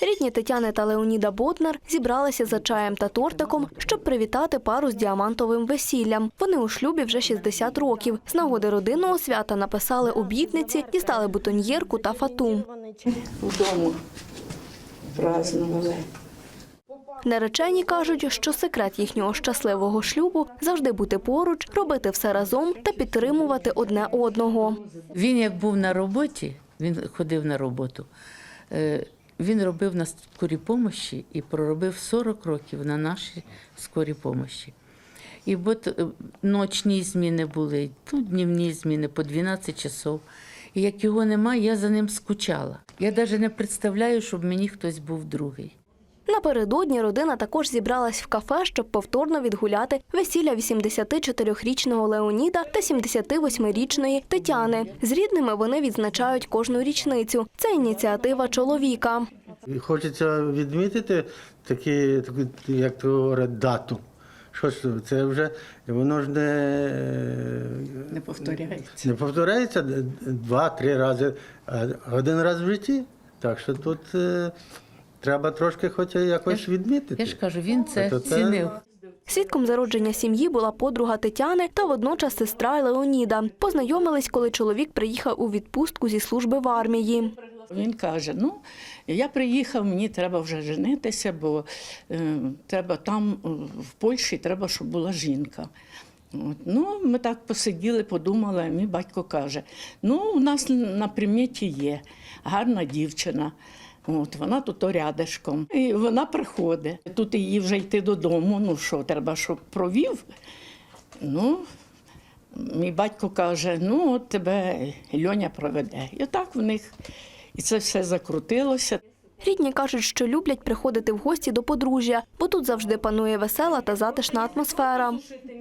Рідні Тетяни та Леоніда Ботнар зібралися за чаєм та тортиком, щоб привітати пару з діамантовим весіллям. Вони у шлюбі вже 60 років. З нагоди родинного свята написали обітниці, дістали бутоньєрку та фату. Вдома празднували. Наречені кажуть, що секрет їхнього щасливого шлюбу завжди бути поруч, робити все разом та підтримувати одне одного. Він як був на роботі, він ходив на роботу. Він робив на скорій помощі і проробив 40 років на нашій скорій помощі. І от е, ночні зміни були, тут днівні зміни по 12 часов. І як його немає, я за ним скучала. Я навіть не представляю, щоб мені хтось був другий. Напередодні родина також зібралась в кафе, щоб повторно відгуляти весілля 84-річного Леоніда та 78-річної Тетяни. З рідними вони відзначають кожну річницю. Це ініціатива чоловіка. Хочеться відмітити такі, таку, як то говорять, дату. Що ж це? вже воно ж не, Не повторяється. не повторяється два-три рази, а один раз в житті. Так що тут е, треба трошки хоч якось відмітити. Я ж кажу, він це Тобто це- цінив. Свідком зародження сім'ї була подруга Тетяни та водночас сестра Леоніда. Познайомились, коли чоловік приїхав у відпустку зі служби в армії. Він каже: ну, я приїхав, мені треба вже женитися, бо е, треба там, е, в Польщі, треба, щоб була жінка. От. Ну, ми так посиділи, подумали, мій батько каже: ну, у нас на приміті є гарна дівчина. От, вона тут рядишком. І вона приходить. Тут її вже йти додому. Ну що, треба, щоб провів. Ну, Мій батько каже: ну, от тебе Льоня проведе. І так в них і це все закрутилося. Рідні кажуть, що люблять приходити в гості до подружжя, бо тут завжди панує весела та затишна атмосфера.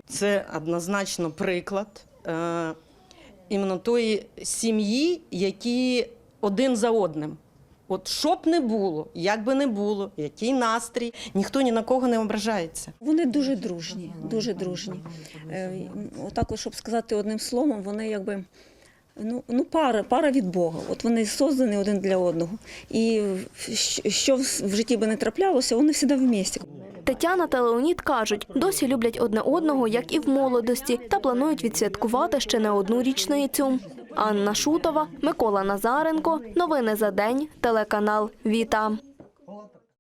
Це однозначно приклад е, іменно тої сім'ї, які один за одним. От що б не було, як би не було, який настрій, ніхто ні на кого не ображається. Вони дуже дружні, дуже дружні. Е, Отак, щоб сказати одним словом, вони якби. Ну, ну пара, пара від Бога. От вони создані один для одного. І що в в житті би не траплялося, вони завжди в місті. Тетяна та Леонід кажуть, досі люблять одне одного, як і в молодості, та планують відсвяткувати ще не одну річницю. Анна Шутова, Микола Назаренко. Новини за день. Телеканал Віта.